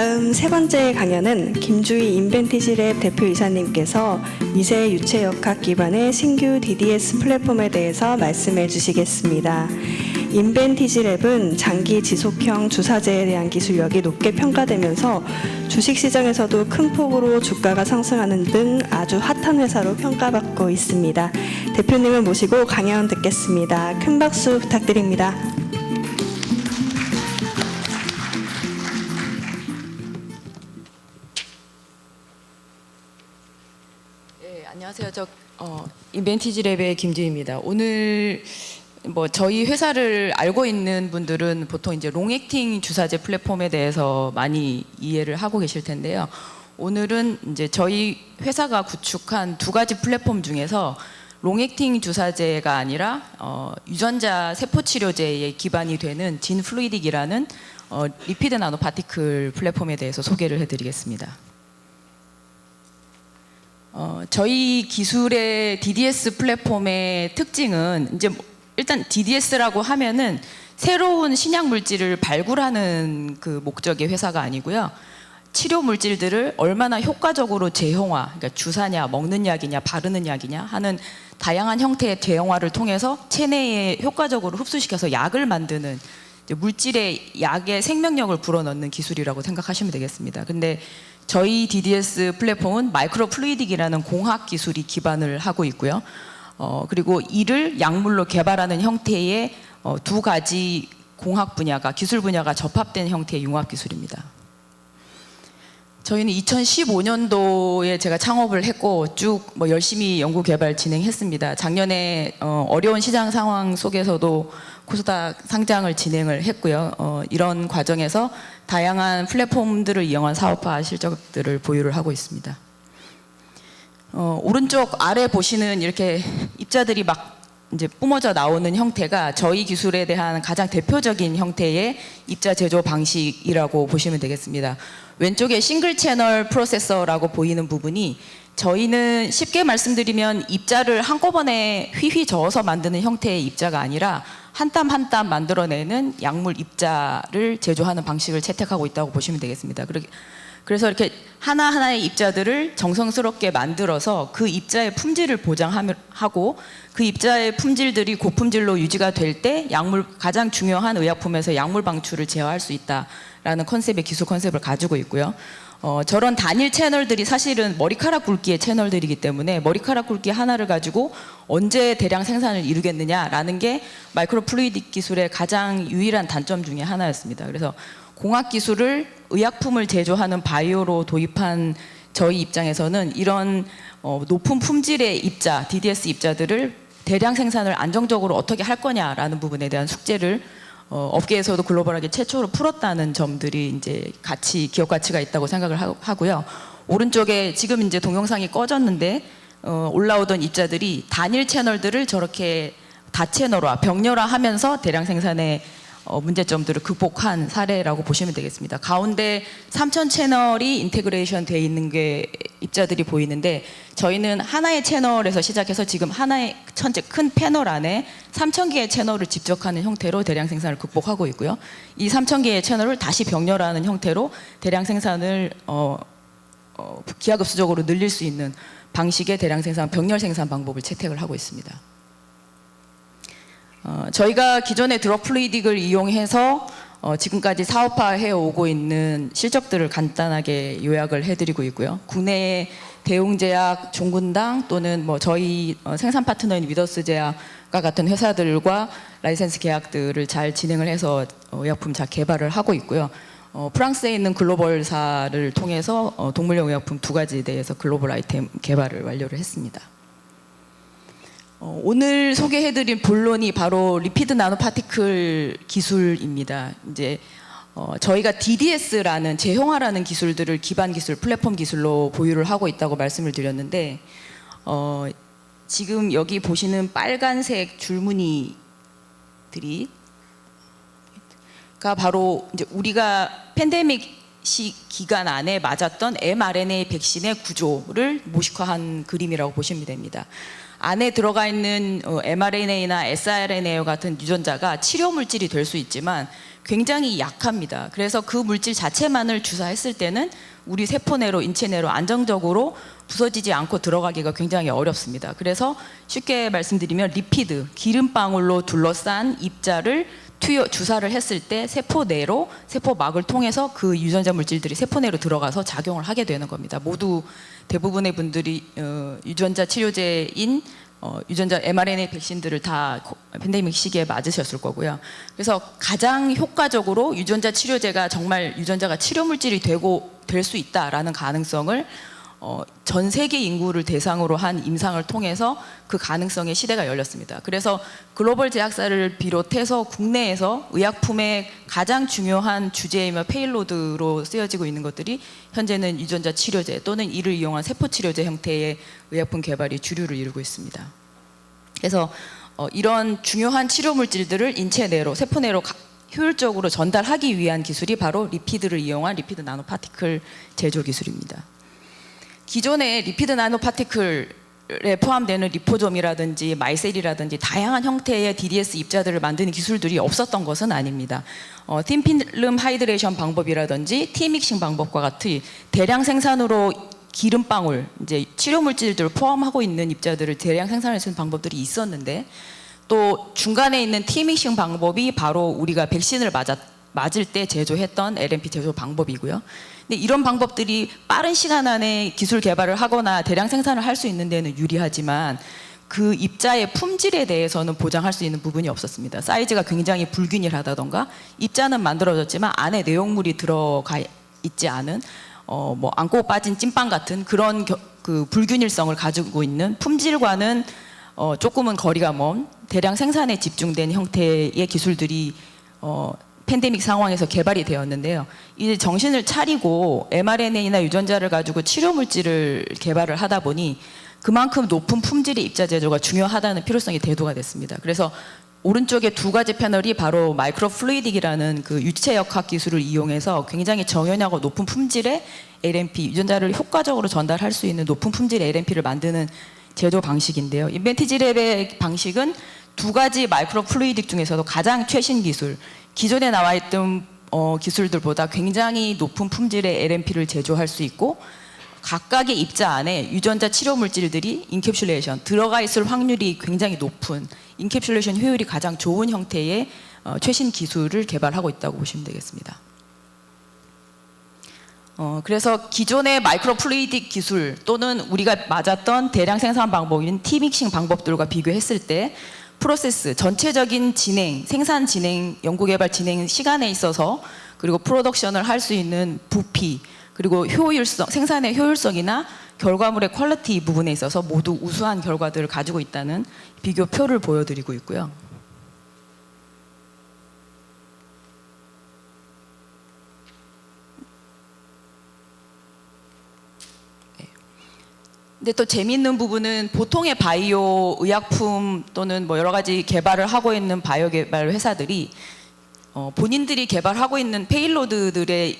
다음 세 번째 강연은 김주희 인벤티지랩 대표이사님께서 미세 유체역학 기반의 신규 DDS 플랫폼에 대해서 말씀해 주시겠습니다. 인벤티지랩은 장기 지속형 주사제에 대한 기술력이 높게 평가되면서 주식시장에서도 큰 폭으로 주가가 상승하는 등 아주 핫한 회사로 평가받고 있습니다. 대표님을 모시고 강연 듣겠습니다. 큰 박수 부탁드립니다. 안녕하세요. 저 어, 인벤티지 랩의 김지희입니다. 오늘 뭐 저희 회사를 알고 있는 분들은 보통 이제 롱액팅 주사제 플랫폼에 대해서 많이 이해를 하고 계실 텐데요. 오늘은 이제 저희 회사가 구축한 두 가지 플랫폼 중에서 롱액팅 주사제가 아니라 어, 유전자 세포 치료제에 기반이 되는 진 플루이딕이라는 어, 리피드 나노 파티클 플랫폼에 대해서 소개를 해드리겠습니다. 어, 저희 기술의 DDS 플랫폼의 특징은 이제 뭐 일단 DDS라고 하면은 새로운 신약 물질을 발굴하는 그 목적의 회사가 아니고요. 치료 물질들을 얼마나 효과적으로 재형화, 그러니까 주사냐, 먹는 약이냐, 바르는 약이냐 하는 다양한 형태의 재형화를 통해서 체내에 효과적으로 흡수시켜서 약을 만드는 이제 물질의 약의 생명력을 불어넣는 기술이라고 생각하시면 되겠습니다. 근데 저희 DDS 플랫폼은 마이크로 플루이딕이라는 공학 기술이 기반을 하고 있고요. 어, 그리고 이를 약물로 개발하는 형태의 어, 두 가지 공학 분야가 기술 분야가 접합된 형태의 융합 기술입니다. 저희는 2015년도에 제가 창업을 했고 쭉 뭐 열심히 연구 개발 진행했습니다. 작년에 어, 어려운 시장 상황 속에서도 코스닥 상장을 진행을 했고요. 어, 이런 과정에서 다양한 플랫폼들을 이용한 사업화 실적들을 보유를 하고 있습니다. 어, 오른쪽 아래 보시는 이렇게 입자들이 막 이제 뿜어져 나오는 형태가 저희 기술에 대한 가장 대표적인 형태의 입자 제조 방식이라고 보시면 되겠습니다. 왼쪽에 싱글 채널 프로세서라고 보이는 부분이 저희는 쉽게 말씀드리면 입자를 한꺼번에 휘휘 저어서 만드는 형태의 입자가 아니라 한 땀 한 땀 만들어내는 약물 입자를 제조하는 방식을 채택하고 있다고 보시면 되겠습니다. 그렇게 그래서 이렇게 하나하나의 입자들을 정성스럽게 만들어서 그 입자의 품질을 보장하고 그 입자의 품질들이 고품질로 유지가 될 때 약물 가장 중요한 의약품에서 약물 방출을 제어할 수 있다라는 컨셉의 기술 컨셉을 가지고 있고요. 어, 저런 단일 채널들이 사실은 머리카락 굵기의 채널들이기 때문에 머리카락 굵기 하나를 가지고 언제 대량 생산을 이루겠느냐라는 게 마이크로 플루이딕 기술의 가장 유일한 단점 중에 하나였습니다. 그래서 공학 기술을 의약품을 제조하는 바이오로 도입한 저희 입장에서는 이런 어, 높은 품질의 입자, DDS 입자들을 대량 생산을 안정적으로 어떻게 할 거냐라는 부분에 대한 숙제를 어, 업계에서도 글로벌하게 최초로 풀었다는 점들이 이제 가치, 기업 가치가 있다고 생각을 하- 하고요. 오른쪽에 지금 이제 동영상이 꺼졌는데 어, 올라오던 입자들이 단일 채널들을 저렇게 다채널화, 병렬화 하면서 대량 생산에 어, 문제점들을 극복한 사례라고 보시면 되겠습니다. 가운데 3천 채널이 인테그레이션 돼 있는 게 입자들이 보이는데 저희는 하나의 채널에서 시작해서 지금 하나의 천재 큰 패널 안에 3천 개의 채널을 집적하는 형태로 대량 생산을 극복하고 있고요. 이 3천 개의 채널을 다시 병렬하는 형태로 대량 생산을 어, 어, 기하급수적으로 늘릴 수 있는 방식의 대량 생산, 병렬 생산 방법을 채택을 하고 있습니다. 어, 저희가 기존의 드럭 플루이딕을 이용해서 어, 지금까지 사업화해 오고 있는 실적들을 간단하게 요약을 해드리고 있고요. 국내의 대웅제약, 종군당 또는 뭐 저희 어, 생산 파트너인 위더스 제약과 같은 회사들과 라이센스 계약들을 잘 진행을 해서 어, 의약품 잘 개발을 하고 있고요. 어, 프랑스에 있는 글로벌사를 통해서 어, 동물용 의약품 두 가지에 대해서 글로벌 아이템 개발을 완료를 했습니다. 어, 오늘 소개해드린 본론이 바로 리피드 나노 파티클 기술입니다. 이제 어, 저희가 DDS라는 재형화라는 기술들을 기반 기술, 플랫폼 기술로 보유를 하고 있다고 말씀을 드렸는데 어, 지금 여기 보시는 빨간색 줄무늬들이 가 바로 이제 우리가 팬데믹 시 기간 안에 맞았던 mRNA 백신의 구조를 모식화한 그림이라고 보시면 됩니다. 안에 들어가 있는 어, mRNA나 siRNA 같은 유전자가 치료 물질이 될 수 있지만 굉장히 약합니다. 그래서 그 물질 자체만을 주사했을 때는 우리 세포 내로 인체 내로 안정적으로 부서지지 않고 들어가기가 굉장히 어렵습니다. 그래서 쉽게 말씀드리면 리피드 기름방울로 둘러싼 입자를 투여 주사를 했을 때 세포 내로 세포막을 통해서 그 유전자 물질들이 세포 내로 들어가서 작용을 하게 되는 겁니다. 모두 대부분의 분들이 어, 유전자 치료제인 어, 유전자 mRNA 백신들을 다 코- 팬데믹 시기에 맞으셨을 거고요. 그래서 가장 효과적으로 유전자 치료제가 정말 유전자가 치료 물질이 되고 될 수 있다라는 가능성을 어, 전 세계 인구를 대상으로 한 임상을 통해서 그 가능성의 시대가 열렸습니다. 그래서 글로벌 제약사를 비롯해서 국내에서 의약품의 가장 중요한 주제이며 페일로드로 쓰여지고 있는 것들이 현재는 유전자 치료제 또는 이를 이용한 세포 치료제 형태의 의약품 개발이 주류를 이루고 있습니다. 그래서 어, 이런 중요한 치료 물질들을 인체 내로 세포 내로 가- 효율적으로 전달하기 위한 기술이 바로 리피드를 이용한 리피드 나노 파티클 제조 기술입니다. 기존의 리피드 나노 파티클에 포함되는 리포좀이라든지 마이셀이라든지 다양한 형태의 DDS 입자들을 만드는 기술들이 없었던 것은 아닙니다. 어, 틴필름 하이드레이션 방법이라든지 티믹싱 방법과 같이 대량 생산으로 기름방울, 이제 치료 물질들을 포함하고 있는 입자들을 대량 있는 방법들이 있었는데 또 중간에 있는 티믹싱 방법이 바로 우리가 백신을 맞았, 맞을 때 제조했던 LNP 제조 방법이고요. 근데 이런 방법들이 빠른 시간 안에 기술 개발을 하거나 대량 생산을 할 수 있는 데는 유리하지만 그 입자의 품질에 대해서는 보장할 수 있는 부분이 없었습니다. 사이즈가 굉장히 불균일하다던가 입자는 만들어졌지만 안에 내용물이 들어가 있지 않은 어, 뭐 안고 빠진 찐빵 같은 그런 겨- 그 불균일성을 가지고 있는 품질과는 어, 조금은 거리가 먼 대량 생산에 집중된 형태의 기술들이 어, 팬데믹 상황에서 개발이 되었는데요. 이제 정신을 차리고 mRNA나 유전자를 가지고 치료 물질을 개발을 하다 보니 그만큼 높은 품질의 입자 제조가 중요하다는 필요성이 대두가 됐습니다. 그래서 오른쪽에 두 가지 패널이 바로 마이크로 플루이딕이라는 그 유체역학 기술을 이용해서 굉장히 정연하고 높은 품질의 LNP 유전자를 효과적으로 전달할 수 있는 높은 품질의 LNP를 만드는 제조 방식인데요. 인벤티지랩의 방식은 두 가지 마이크로 플루이딕 중에서도 가장 최신 기술, 기존에 나와 있던 어, 기술들보다 굉장히 높은 품질의 LNP를 제조할 수 있고 각각의 입자 안에 유전자 치료 물질들이 인캡슐레이션 들어가 있을 확률이 굉장히 높은 인캡슐레이션 효율이 가장 좋은 형태의 어, 최신 기술을 개발하고 있다고 보시면 되겠습니다. 어, 그래서 기존의 마이크로 플루이딕 기술 또는 우리가 맞았던 대량 생산 방법인 티믹싱 방법들과 비교했을 때 프로세스 전체적인 진행, 생산 진행, 연구 개발 진행 시간에 있어서 그리고 프로덕션을 할 수 있는 부피 그리고 효율성, 생산의 효율성이나 결과물의 퀄리티 부분에 있어서 모두 우수한 결과들을 가지고 있다는 비교표를 보여드리고 있고요. 근데 또 재미있는 부분은 보통의 바이오 의약품 또는 뭐 여러 가지 개발을 하고 있는 바이오 개발 회사들이 어, 본인들이 개발하고 있는 페일로드들에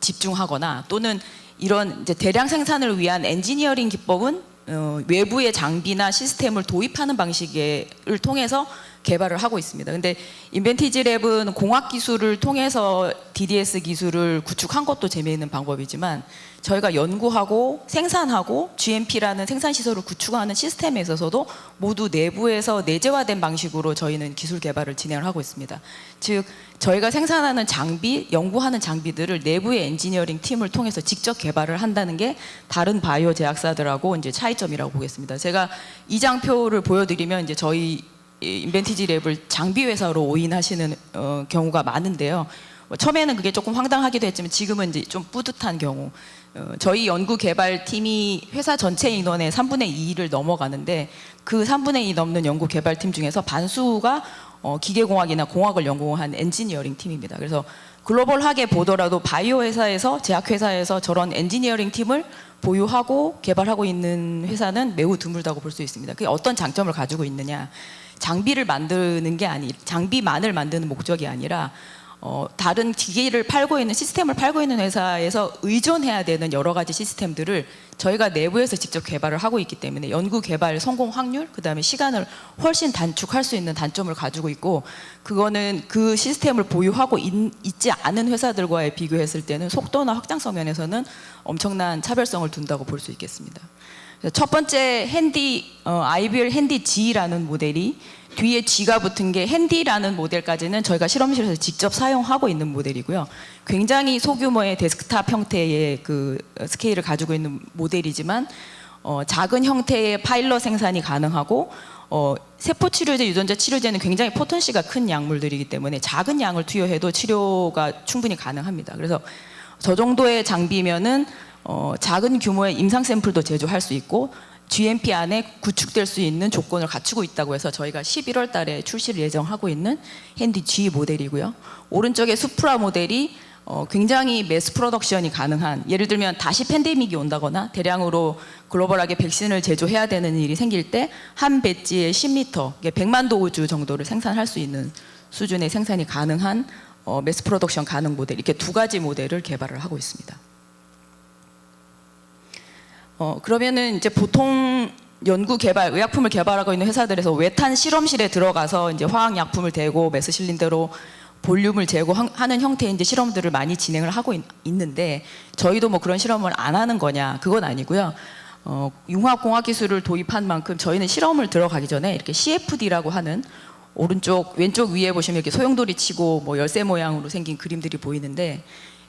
집중하거나 또는 이런 이제 대량 생산을 위한 엔지니어링 기법은 어, 외부의 장비나 시스템을 도입하는 방식을 통해서 개발을 하고 있습니다. 근데 인벤티지 랩은 공학 기술을 통해서 DDS 기술을 구축한 것도 재미있는 방법이지만 저희가 연구하고 생산하고 GMP라는 생산 시설을 구축하는 시스템에 있어서도 모두 내부에서 내재화된 방식으로 저희는 기술 개발을 진행을 하고 있습니다. 즉 저희가 생산하는 장비, 연구하는 장비들을 내부의 엔지니어링 팀을 통해서 직접 개발을 한다는 게 다른 바이오 제약사들하고 이제 차이점이라고 보겠습니다. 제가 이 장표를 보여드리면 이제 저희 이 인벤티지 랩을 장비 회사로 오인하시는 어, 경우가 많은데요. 뭐 처음에는 그게 조금 황당하기도 했지만 지금은 이제 좀 뿌듯한 경우. 어, 저희 연구 개발 팀이 회사 전체 인원의 3분의 2를 넘어가는데 그 3분의 2 넘는 연구 개발 팀 중에서 반수가 어, 기계공학이나 공학을 연구한 엔지니어링 팀입니다. 그래서 글로벌하게 보더라도 바이오 회사에서 제약 회사에서 저런 엔지니어링 팀을 보유하고 개발하고 있는 회사는 매우 드물다고 볼 수 있습니다. 그게 어떤 장점을 가지고 있느냐? 장비를 만드는 게 아니, 장비만을 만드는 목적이 아니라 어, 다른 기기를 팔고 있는 시스템을 팔고 있는 회사에서 의존해야 되는 여러 가지 시스템들을 저희가 내부에서 직접 개발을 하고 있기 때문에 연구 개발 성공 확률 그다음에 시간을 훨씬 단축할 수 있는 단점을 가지고 있고 그거는 그 시스템을 보유하고 있, 있지 않은 회사들과의 비교했을 때는 속도나 확장성 면에서는 엄청난 차별성을 둔다고 볼 수 있겠습니다. 첫 번째 핸디 어, IBL 핸디 G라는 모델이 뒤에 G가 붙은 게 핸디라는 모델까지는 저희가 실험실에서 직접 사용하고 있는 모델이고요. 굉장히 소규모의 데스크탑 형태의 그 스케일을 가지고 있는 모델이지만 어, 작은 형태의 파일럿 생산이 가능하고 어, 세포 치료제, 유전자 치료제는 굉장히 포텐시가 큰 약물들이기 때문에 작은 양을 투여해도 치료가 충분히 가능합니다. 그래서 저 정도의 장비면은 어, 작은 규모의 임상 샘플도 제조할 수 있고 GMP 안에 구축될 수 있는 조건을 갖추고 있다고 해서 저희가 11월 달에 출시를 예정하고 있는 핸디 G 모델이고요. 오른쪽에 수프라 모델이 어, 굉장히 매스 프로덕션이 가능한 예를 들면 다시 팬데믹이 온다거나 대량으로 글로벌하게 백신을 제조해야 되는 일이 생길 때 한 배지에 10리터, 100만 도주 정도를 생산할 수 있는 수준의 생산이 가능한 어, 매스 프로덕션 가능 모델 이렇게 두 가지 모델을 개발을 하고 있습니다. 어, 그러면은 이제 보통 연구 개발, 의약품을 개발하고 있는 회사들에서 외탄 실험실에 들어가서 이제 화학 약품을 대고 메스 실린더로 볼륨을 제고하는 형태의 이제 실험들을 많이 진행을 하고 있, 있는데 저희도 뭐 그런 실험을 안 하는 거냐 그건 아니고요. 어, 융합공학 기술을 도입한 만큼 저희는 실험을 들어가기 전에 이렇게 CFD라고 하는 오른쪽 왼쪽 위에 보시면 이렇게 소용돌이 치고 뭐 열쇠 모양으로 생긴 그림들이 보이는데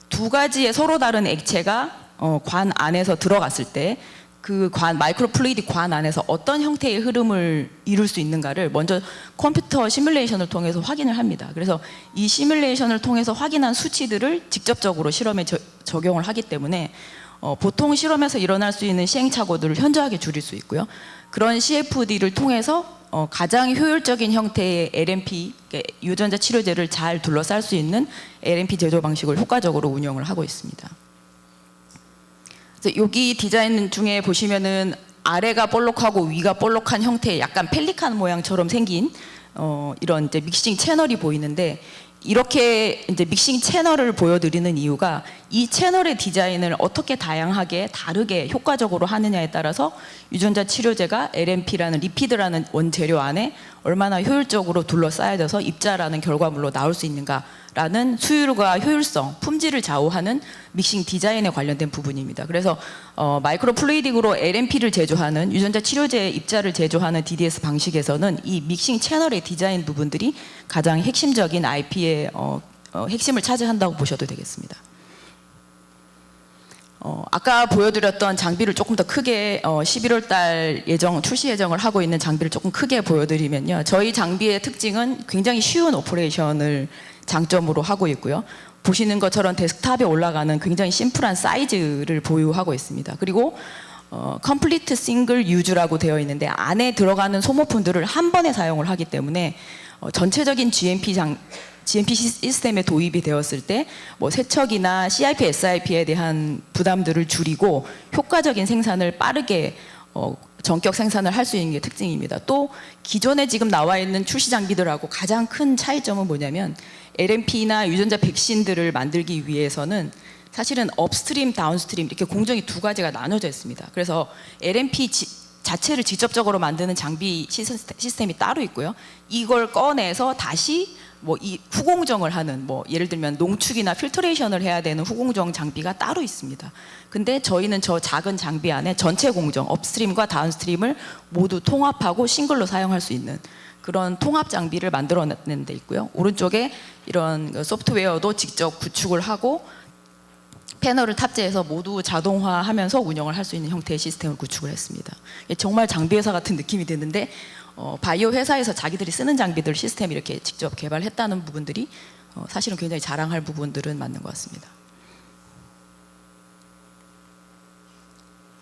두 가지의 서로 다른 액체가 어, 관 안에서 들어갔을 때 그 관 마이크로 플루이드 관 안에서 어떤 형태의 흐름을 이룰 수 있는가를 먼저 컴퓨터 시뮬레이션을 통해서 확인을 합니다. 그래서 이 시뮬레이션을 통해서 확인한 수치들을 직접적으로 실험에 저- 적용을 하기 때문에 어, 보통 실험에서 일어날 수 있는 시행착오들을 현저하게 줄일 수 있고요. 그런 CFD를 통해서 어, 가장 효율적인 형태의 LNP 그러니까 유전자 치료제를 잘 둘러쌀 수 있는 LNP 제조 방식을 효과적으로 운영을 하고 있습니다. 여기 디자인 중에 보시면은 아래가 볼록하고 위가 볼록한 형태의 약간 펠리칸 모양처럼 생긴 어, 이런 이제 믹싱 채널이 보이는데 이렇게 이제 믹싱 채널을 보여드리는 이유가 이 채널의 디자인을 어떻게 다양하게 다르게 효과적으로 하느냐에 따라서 유전자 치료제가 LNP라는 리피드라는 원재료 안에 얼마나 효율적으로 둘러싸여져서 입자라는 결과물로 나올 수 있는가라는 수율과 효율성, 품질을 좌우하는 믹싱 디자인에 관련된 부분입니다. 그래서 어, 마이크로 플루이딩으로 LNP를 제조하는 유전자 치료제 입자를 제조하는 DDS 방식에서는 이 믹싱 채널의 디자인 부분들이 가장 핵심적인 IP의 어, 어, 핵심을 차지한다고 보셔도 되겠습니다. 어, 아까 보여드렸던 장비를 조금 더 크게 어, 11월 달 예정 출시 예정을 하고 있는 장비를 조금 크게 보여드리면요. 저희 장비의 특징은 굉장히 쉬운 오퍼레이션을 장점으로 하고 있고요. 보시는 것처럼 데스크탑에 올라가는 굉장히 심플한 사이즈를 보유하고 있습니다. 그리고 어, 컴플리트 싱글 유즈라고 되어 있는데 안에 들어가는 소모품들을 한 번에 사용을 하기 때문에 어, 전체적인 GMP 장 GMP 시스템에 도입이 되었을 때 뭐 세척이나 CIP, SIP에 대한 부담들을 줄이고 효과적인 생산을 빠르게 어, 전격 생산을 할 수 있는 게 특징입니다. 또 기존에 지금 나와 있는 출시 장비들하고 가장 큰 차이점은 뭐냐면 LNP나 유전자 백신들을 만들기 위해서는 사실은 업스트림, 다운스트림 이렇게 공정이 두 가지가 나눠져 있습니다. 그래서 LNP 지- 자체를 직접적으로 만드는 장비 시스템- 시스템이 따로 있고요. 이걸 꺼내서 다시 뭐 이 후공정을 하는 뭐 예를 들면 농축이나 필터레이션을 해야 되는 후공정 장비가 따로 있습니다. 근데 저희는 저 작은 장비 안에 전체 공정, 업스트림과 다운스트림을 모두 통합하고 싱글로 사용할 수 있는 그런 통합 장비를 만들어내는 데 있고요. 오른쪽에 이런 그 소프트웨어도 직접 구축을 하고 패널을 탑재해서 모두 자동화하면서 운영을 할 수 있는 형태의 시스템을 구축을 했습니다. 정말 장비 회사 같은 느낌이 드는데 어, 바이오 회사에서 자기들이 쓰는 장비들 시스템 이렇게 직접 개발했다는 부분들이 어, 사실은 굉장히 자랑할 부분들은 맞는 것 같습니다.